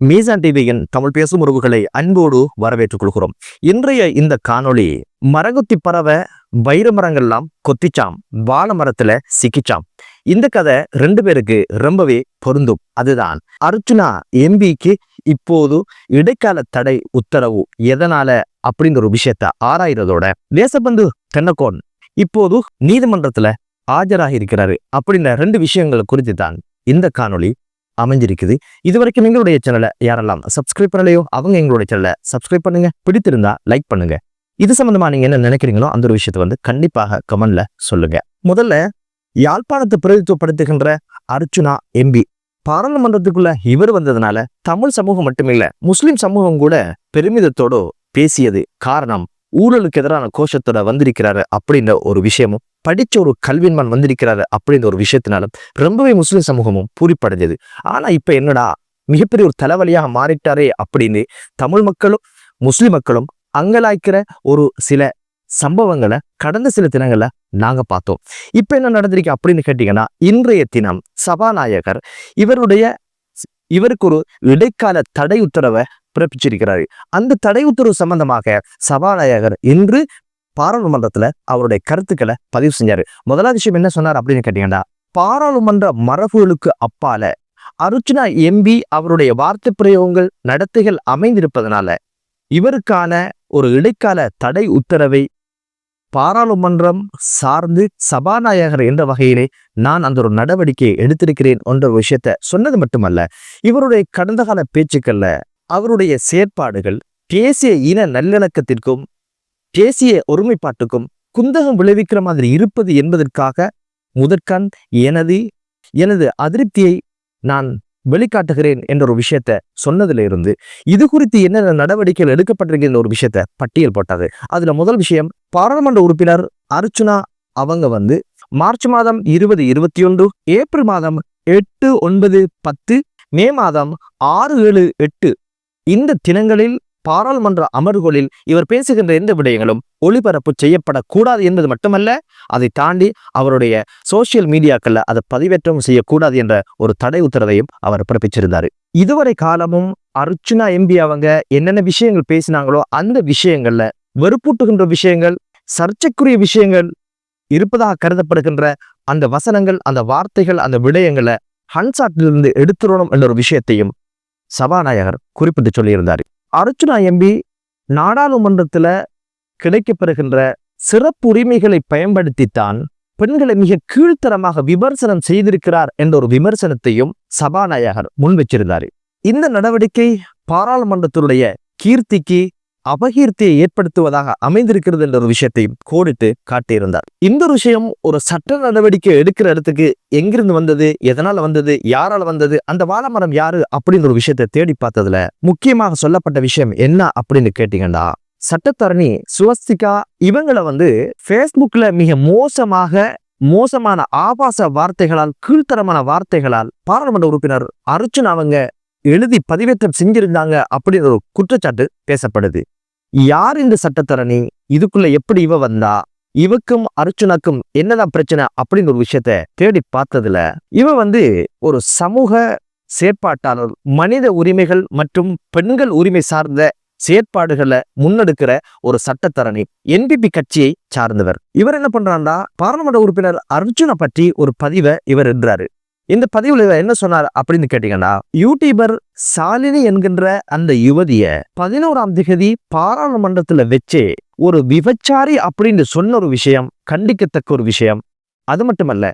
மீசான் டிவியின் தமிழ் பேசும் உறவுகளை அன்போடு வரவேற்றுக் கொள்கிறோம். இன்றைய இந்த காணொளி மரகுத்தி பறவை வைர மரங்கள்லாம் கொத்திச்சாம் வாழை மரத்துல சிக்கிச்சாம். இந்த கதை ரெண்டு பேருக்கு ரொம்பவே பொருந்தும். அதுதான் அர்ஜுனா எம்பிக்கு இப்போது இடைக்கால தடை உத்தரவு எதனால அப்படிங்கிற ஒரு விஷயத்த ஆராயிறதோட தேசபந்து தென்னக்கோன் இப்போது நீதிமன்றத்துல ஆஜராகி இருக்கிறாரு அப்படின்ற ரெண்டு விஷயங்கள் குறித்து தான் இந்த காணொளி அமைஞ்சிருக்குது. இது வரைக்கும் எங்களுடைய சேனலை யாரெல்லாம் சப்ஸ்கிரைப் பண்ணலையோ அவங்க எங்களுடைய சேனலை சப்ஸ்கிரைப் பண்ணுங்க. பிடித்திருந்தா லைக் பண்ணுங்க. இது சம்பந்தமா நீங்க என்ன நினைக்கிறீங்களோ அந்த ஒரு விஷயத்தை வந்து கண்டிப்பாக கமெண்ட்ல சொல்லுங்க. முதல்ல யாழ்ப்பாணத்தை பிரதித்துவப்படுத்துகின்ற அர்ச்சுனா எம்பி பாராளுமன்றத்துக்குள்ள இவர் வந்ததுனால தமிழ் சமூகம் மட்டுமில்ல முஸ்லிம் சமூகம் கூட பெருமிதத்தோடு பேசியது காரணம் ஊழலுக்கு எதிரான கோஷத்தோட வந்திருக்கிறாரு அப்படின்ற ஒரு விஷயமும் படிச்ச ஒரு கல்வின்மான் வந்திருக்கிறாரு அப்படின்ற ஒரு விஷயத்தினாலும் ரொம்பவே முஸ்லிம் சமூகமும் பூரிப்படைஞ்சது. ஆனா இப்ப என்னடா மிகப்பெரிய ஒரு தலைவலியாக மாறிட்டாரே அப்படின்னு தமிழ் மக்களும் முஸ்லிம் மக்களும் அங்கலாய்க்கிற ஒரு சில சம்பவங்களை கடந்த சில தினங்கள்ல நாங்க பார்த்தோம். இப்ப என்ன நடந்திருக்கு அப்படின்னு கேட்டீங்கன்னா இன்றைய தினம் சபாநாயகர் இவருடைய இவருக்கு ஒரு இடைக்கால தடை உத்தரவை பிறப்பிச்சிருக்கிறார். அந்த தடை உத்தரவு சம்பந்தமாக சபாநாயகர் இன்று பாராளுமன்றத்துல அவருடைய கருத்துக்களை பதிவு செஞ்சாரு. முதலாவது விஷயம் என்ன சொன்னார் அப்படின்னு கேட்டீங்கன்னா பாராளுமன்ற மரபுகளுக்கு அப்பால அருச்சுனா எம்பி அவருடைய வார்த்தை பிரயோகங்கள் நடத்தைகள் அமைந்திருப்பதனால இவருக்கான ஒரு இடைக்கால தடை உத்தரவை பாராளுமன்றம் சார்ந்து சபாநாயகர் என்ற வகையிலே நான் அந்த ஒரு நடவடிக்கையை எடுத்திருக்கிறேன் என்ற ஒரு விஷயத்த சொன்னது மட்டுமல்ல இவருடைய கடந்த கால பேச்சுக்கள்ல அவருடைய செயற்பாடுகள் தேசிய இன நல்லிணக்கத்திற்கும் தேசிய ஒருமைப்பாட்டுக்கும் குந்தகம் விளைவிக்கிற மாதிரி இருப்பது என்பதற்காக முதற்கண் எனது எனது அதிருப்தியை நான் வெளிக்காட்டுகிறேன் என்ற ஒரு விஷயத்த சொன்னதுல இருந்து இது குறித்து என்னென்ன நடவடிக்கைகள் எடுக்கப்பட்டிருக்கின்ற ஒரு விஷயத்த பட்டியல் போட்டது. அதுல முதல் விஷயம் பாராளுமன்ற உறுப்பினர் அர்ச்சுனா அவங்க வந்து மார்ச் மாதம் இருபது இருபத்தி ஒன்று ஏப்ரல் மாதம் எட்டு ஒன்பது பத்து மே மாதம் ஆறு ஏழு எட்டு இந்த தினங்களில் பாராளுமன்ற அமர்வுகளில் இவர் பேசுகின்ற எந்த விடயங்களும் ஒளிபரப்பு செய்யப்படக்கூடாது என்பது மட்டுமல்ல அதை தாண்டி அவருடைய சோசியல் மீடியாக்கள்ல அதை பதிவேற்றம் செய்யக்கூடாது என்ற ஒரு தடை உத்தரவையும் அவர் பிறப்பிச்சிருந்தாரு. இதுவரை காலமும் அர்ச்சுனா எம்பி அவங்க என்னென்ன விஷயங்கள் பேசினாங்களோ அந்த விஷயங்கள்ல வெறுப்பூட்டுகின்ற விஷயங்கள் சர்ச்சைக்குரிய விஷயங்கள் இருப்பதாக கருதப்படுகின்ற அந்த வசனங்கள் அந்த வார்த்தைகள் அந்த விடயங்களை ஹன்சாட்டிலிருந்து எடுத்துடணும் என்ற ஒரு விஷயத்தையும் சபாநாயகர் குறிப்பிட்டு சொல்லியிருந்தார். அர்ச்சுனா எம்பி நாடாளுமன்றத்துல கிடைக்கப்பெறுகின்ற சிறப்பு உரிமைகளை பயன்படுத்தித்தான் பெண்களை மிக கீழ்த்தரமாக விமர்சனம் செய்திருக்கிறார் என்ற ஒரு விமர்சனத்தையும் சபாநாயகர் முன்வச்சிருந்தார் இந்த நடவடிக்கை பாராளுமன்றத்தினுடைய கீர்த்திக்கு அபகீர்த்தியை ஏற்படுத்துவதாக அமைந்திருக்கிறது என்ற ஒரு விஷயத்தையும் கோடிட்டு காட்டியிருந்தார். இந்த ஒரு விஷயம் ஒரு சட்ட நடவடிக்கை எடுக்கிற இடத்துக்கு எங்கிருந்து வந்தது எதனால வந்தது யாரால வந்தது அந்த வாழமரம் யாரு அப்படின்ற ஒரு விஷயத்தை தேடி பார்த்ததுல முக்கியமாக சொல்லப்பட்ட விஷயம் என்ன அப்படின்னு கேட்டீங்கன்னா சட்டத்தரணி சுவஸ்திகா இவங்களை வந்து ஃபேஸ்புக்ல மிக மோசமாக மோசமான ஆபாச வார்த்தைகளால் கீழ்த்தரமான வார்த்தைகளால் பாராளுமன்ற உறுப்பினர் அர்ஜுன் அவங்க எழுதி பதிவேற்றம் செஞ்சிருந்தாங்க அப்படின்ற ஒரு குற்றச்சாட்டு பேசப்படுது. யார் இந்த சட்டத்தரணி? இதுக்குள்ள எப்படி இவ வந்தா? இவக்கும் அர்ச்சுனாக்கும் என்னதான் பிரச்சனை அப்படின்னு ஒரு விஷயத்த தேடி பார்த்ததுல இவ வந்து ஒரு சமூக செயற்பாட்டாளர் மனித உரிமைகள் மற்றும் பெண்கள் உரிமை சார்ந்த செயற்பாடுகளை முன்னெடுக்கிற ஒரு சட்டத்தரணி என்பிபி கட்சியை சார்ந்தவர். இவர் என்ன பண்றாருன்னா பாராளுமன்ற உறுப்பினர் அர்ஜுனை பற்றி ஒரு பதிவை இவர் என்றாரு இந்த பதிவுல என்ன சொன்னார் அப்படின்னு கேட்டீங்கன்னா யூடியூபர் சாலினி என்கின்ற அந்த யுவதிய பதினோராம் திகதி பாராளுமன்றத்துல வச்சே ஒரு விபச்சாரி அப்படின்னு சொன்ன ஒரு விஷயம் கண்டிக்கத்தக்க ஒரு விஷயம். அது மட்டுமல்ல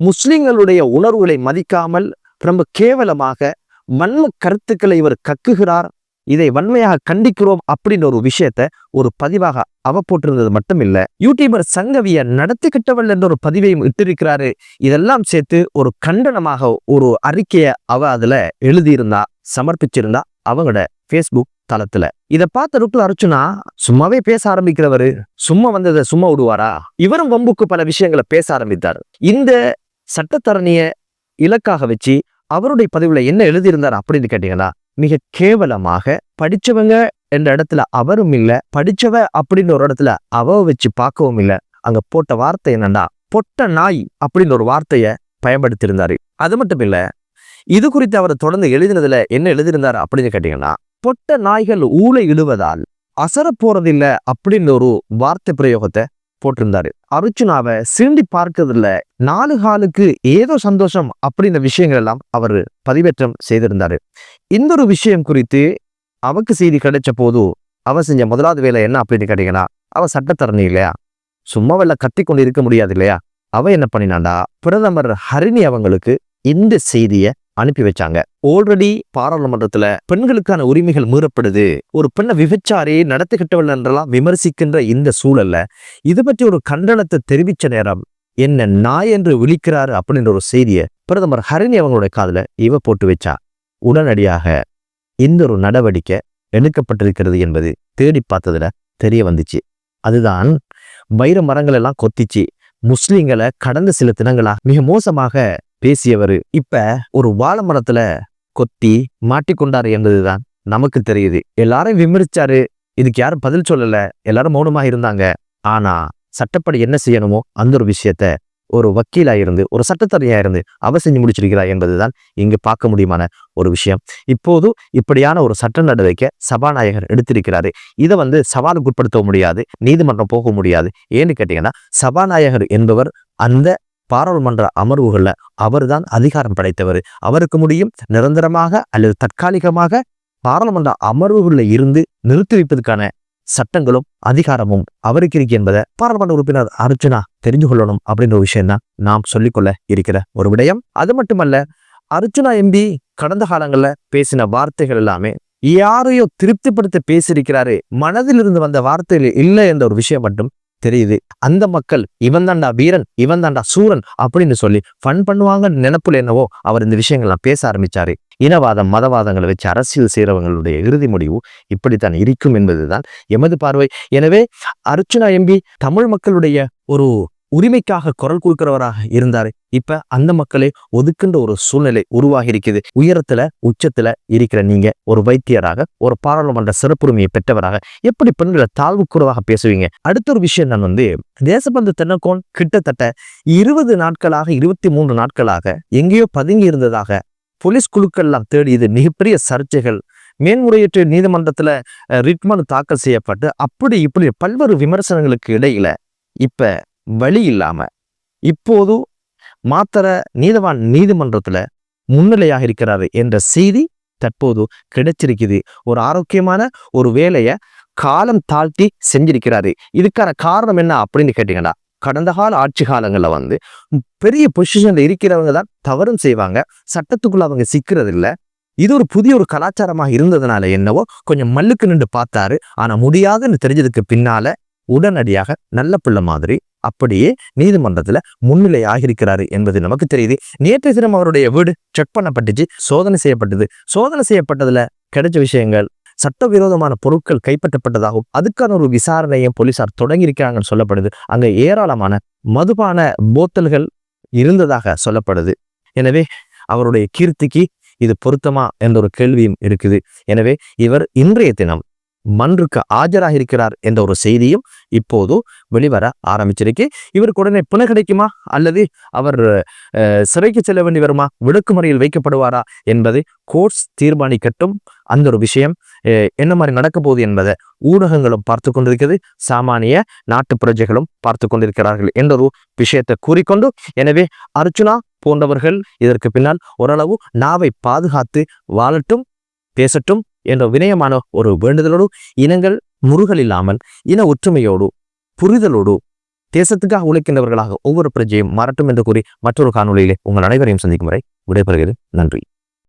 முஸ்லிம்களுடைய உணர்வுகளை மதிக்காமல் ரொம்ப கேவலமாக வன்ம கருத்துக்களை இவர் கக்குகிறார். இதை வன்மையாக கண்டிக்கிறோம் அப்படின்ற ஒரு விஷயத்த ஒரு பதிவாக அவ போட்டிருந்தது மட்டும் இல்ல யூடியூபர் சங்கவிய நடத்திக்கிட்டவள் என்ற ஒரு பதிவையும் இட்டிருக்கிறாரு. இதெல்லாம் சேர்த்து ஒரு கண்டனமாக ஒரு அறிக்கையை அவ அதுல எழுதியிருந்தா சமர்ப்பிச்சிருந்தா அவங்களோட ஃபேஸ்புக் தளத்துல. இதை பார்த்த ருக்குல அரைச்சுனா சும்மாவே பேச ஆரம்பிக்கிறவரு சும்மா வந்ததை சும்மா விடுவாரா? இவரும் வம்புக்கு பல விஷயங்களை பேச ஆரம்பித்தார். இந்த சட்டத்தரணிய இலக்காக வச்சு அவருடைய பதிவுல என்ன எழுதியிருந்தார் அப்படின்னு கேட்டீங்கன்னா மிக கேவலமாக படிச்சவங்க என்ற இடத்துல அவரும் இல்ல படிச்சவ அப்படின்னு ஒரு இடத்துல அவ வச்சு பார்க்கவும் இல்ல. அங்க போட்ட வார்த்தை என்னன்னா பொட்ட நாய் அப்படின்னு ஒரு வார்த்தைய பயன்படுத்தியிருந்தாரு. அது மட்டும் இல்ல இது குறித்து அவர் தொடர்ந்து எழுதினதுல என்ன எழுதியிருந்தார் அப்படின்னு கேட்டீங்கன்னா பொட்ட நாய்கள் ஊழை இடுவதால் அசர போறதில்ல அப்படின்னு ஒரு வார்த்தை பிரயோகத்தை போட்டிருந்தாரு. அர்ச்சுனாவை சீண்டி பார்க்கறதுல நாலு காலுக்கு ஏதோ சந்தோஷம் அப்படின்ற விஷயங்கள் எல்லாம் அவர் பதிவேற்றம் செய்திருந்தாரு. இந்த ஒரு விஷயம் குறித்து அவக்கு செய்தி கிடைச்ச போது அவ செஞ்ச முதலாவது வேலை என்ன அப்படின்னு கேட்டீங்கன்னா அவ சட்டத்தரணி இல்லையா? சும்மா வெள்ள கத்தி கொண்டு இருக்க முடியாது இல்லையா? அவ என்ன பண்ணினாண்டா பிரதமர் ஹரிணி அவங்களுக்கு இந்த செய்தியை அனுப்பி வச்சாங்க. ஆல்ரெடி பாராளுமன்றத்துல பெண்களுக்கான உரிமைகள் மீறப்படுது. ஒரு பெண்ணை விபச்சாரி நடத்திக்கிட்டவள் என்றெல்லாம் விமர்சிக்கின்ற இந்த சூழல்ல இது பற்றி ஒரு கண்டனத்தை தெரிவிச்ச நேரம் என்ன நாய் என்று விழிக்கிறாரு அப்படின்ற ஒரு செய்தியை பிரதமர் ஹரிணி அவங்களுடைய காதுல இவ போட்டு வச்சா. உடனடியாக இந்த ஒரு நடவடிக்கை எடுக்கப்பட்டிருக்கிறது என்பது தேடி பார்த்ததுல தெரிய வந்துச்சு. அதுதான் வைர மரங்கள் எல்லாம் கொத்திச்சு. முஸ்லீம்களை கடந்த சில தினங்களா மிக மோசமாக பேசியவர் இப்ப ஒரு வாழை மரத்துல கொத்தி மாட்டிக்கொண்டாரு என்பதுதான் நமக்கு தெரியுது. எல்லாரும் விமரிச்சாரு. இதுக்கு யாரும் பதில் சொல்லல. எல்லாரும் மௌனமா இருந்தாங்க ஆனா சட்டப்படி என்ன செய்யணுமோ அந்த ஒரு விஷயத்த ஒரு வக்கீலாக இருந்து ஒரு சட்டத்தரையா இருந்து அவர் செஞ்சு முடிச்சிருக்கிறார் என்பதுதான் இங்கு பார்க்க முடியுமான ஒரு விஷயம். இப்போது இப்படியான ஒரு சட்ட நடவடிக்கை சபாநாயகர் எடுத்திருக்கிறாரு. இதை வந்து சவாலுக்கு உட்படுத்த முடியாது நீதிமன்றம் போக முடியாது. ஏன்னு கேட்டீங்கன்னா சபாநாயகர் என்பவர் அந்த பாராளுமன்ற அமர்வுகளில் அவர்தான் அதிகாரம் படைத்தவர். அவருக்கு முடியும் நிரந்தரமாக அல்லது தற்காலிகமாக பாராளுமன்ற அமர்வுகளில் இருந்து நிறுத்தி வைப்பதற்கான சட்டங்களும் அதிகாரமும் அவருக்கு இருக்கு என்பதை பாராளுமன்ற உறுப்பினர் அர்ஜுனா தெரிஞ்சு கொள்ளணும் அப்படின்ற ஒரு விஷயம் தான் நாம் சொல்லிக்கொள்ள இருக்கிற ஒரு விடயம். அது மட்டுமல்ல அர்ஜுனா எம்பி கடந்த காலங்களில் பேசின வார்த்தைகள் எல்லாமே யாரையோ திருப்திப்படுத்த பேசியிருக்கிறாரு மனதில் இருந்து வந்த வார்த்தைகள் இல்லை என்ற ஒரு விஷயம் மட்டும் தெரியுது. அந்த மக்கள் இவன் தாண்டா வீரன் இவன் தாண்டா சூரன் அப்படின்னு சொல்லி ஃபன் பண்ணுவாங்கன்னு நினப்புல என்னவோ அவர் இந்த விஷயங்கள்லாம் பேச ஆரம்பிச்சாரு. இனவாதம் மதவாதங்களை வச்சு அரசியல் செய்கிறவங்களுடைய இறுதி முடிவு இப்படித்தான் இருக்கும் என்பதுதான் எமது பார்வை. எனவே அர்ச்சுனா எம்பி தமிழ் மக்களுடைய ஒரு உரிமைக்காக குரல் கொடுக்கிறவராக இருந்தாரு இப்ப அந்த மக்களை ஒதுக்குன்ற ஒரு சூழ்நிலை உருவாகி இருக்குது உயரத்துல உச்சத்துல இருக்கிற நீங்க ஒரு வைத்தியராக ஒரு பாராளுமன்ற சிறப்புரிமையை பெற்றவராக எப்படி பெண்களை தாழ்வுக்குறவாக பேசுவீங்க? அடுத்த ஒரு விஷயம் நான் வந்து தேசபந்து தென்னக்கோன் கிட்டத்தட்ட இருபது நாட்களாக இருபத்தி மூன்று நாட்களாக எங்கேயோ பதுங்கி இருந்ததாக போலீஸ் குழுக்கள்லாம் தேடி இது மிகப்பெரிய சர்ச்சைகள். மேன்முறையீட்டு நீதிமன்றத்துல ரிட்மனு தாக்கல் செய்யப்பட்டு அப்படி இப்படி பல்வேறு விமர்சனங்களுக்கு இடையில இப்ப வழி இல்லாமல் இப்போது மாத்திர நீதவான் நீதிமன்றத்தில் முன்னிலையாக இருக்கிறாரு என்ற செய்தி தற்போது கிடைச்சிருக்குது. ஒரு ஆரோக்கியமான ஒரு வேலையை காலம் தாழ்த்தி செஞ்சிருக்கிறாரு. இதுக்கான காரணம் என்ன அப்படின்னு கேட்டீங்கன்னா கடந்த கால ஆட்சி காலங்களில் வந்து பெரிய பொசிஷனில் இருக்கிறவங்க தான் தவறும் செய்வாங்க. சட்டத்துக்குள்ள அவங்க சிக்கிறது இல்லை இது ஒரு புதிய ஒரு கலாச்சாரமாக இருந்ததுனால என்னவோ கொஞ்சம் மல்லுக்கு நின்று பார்த்தாரு. ஆனால் முடியாதுன்னு தெரிஞ்சதுக்கு பின்னால உடனடியாக நல்ல பிள்ளை மாதிரி அப்படியே நீதிமன்றத்தில் முன்னிலை ஆகியிருக்கிறாரு என்பது நமக்கு தெரியுது. நேற்று தினம் அவருடைய வீடு செக் பண்ணப்பட்டுச்சு சோதனை செய்யப்பட்டது. சோதனை செய்யப்பட்டதுல கிடைச்ச விஷயங்கள் சட்டவிரோதமான பொருட்கள் கைப்பற்றப்பட்டதாகவும் அதுக்கான ஒரு விசாரணையும் போலீசார் தொடங்கியிருக்கிறாங்கன்னு சொல்லப்படுது. அங்கே ஏராளமான மதுபான போத்தல்கள் இருந்ததாக சொல்லப்படுது. எனவே அவருடைய கீர்த்திக்கு இது பொருத்தமா என்ற ஒரு கேள்வியும் இருக்குது. எனவே இவர் இன்றைய தினம் மன்றுக்கு ஆஜராக இருக்கிறார் என்ற ஒரு செய்தியும் இப்போது வெளிவர ஆரம்பிச்சிருக்கு. இவருக்கு உடனே பிணை கிடைக்குமா? அல்லது அவர் சிறைக்கு செல்ல வேண்டி வருமா? விடுக்குமுறையில் வைக்கப்படுவாரா? என்பதை கோர்ட்ஸ் தீர்மானிக்கட்டும். அந்த ஒரு விஷயம் என்ன மாதிரி நடக்க போகுது என்பதை ஊடகங்களும் பார்த்து கொண்டிருக்கிறது. சாமானிய நாட்டு பிரஜைகளும் பார்த்து கொண்டிருக்கிறார்கள் என்ற ஒரு விஷயத்தை கூறிக்கொண்டு எனவே அர்ச்சுனா போன்றவர்கள் இதற்கு பின்னால் ஓரளவு நாவை பாதுகாத்து வாழட்டும் பேசட்டும். என்ற வினயமான ஒரு வேண்டுதலோடு இனங்கள் முருகல் இல்லாமல் இன ஒற்றுமையோடு புரிதலோடு தேசத்துக்காக உழைக்கின்றவர்களாக ஒவ்வொரு பிரஜையும் மாறட்டும் என்று கூறி மற்றொரு காணொலியிலே உங்கள் அனைவரையும் சந்திக்கும் வரை விடைபெறுகிறது. நன்றி.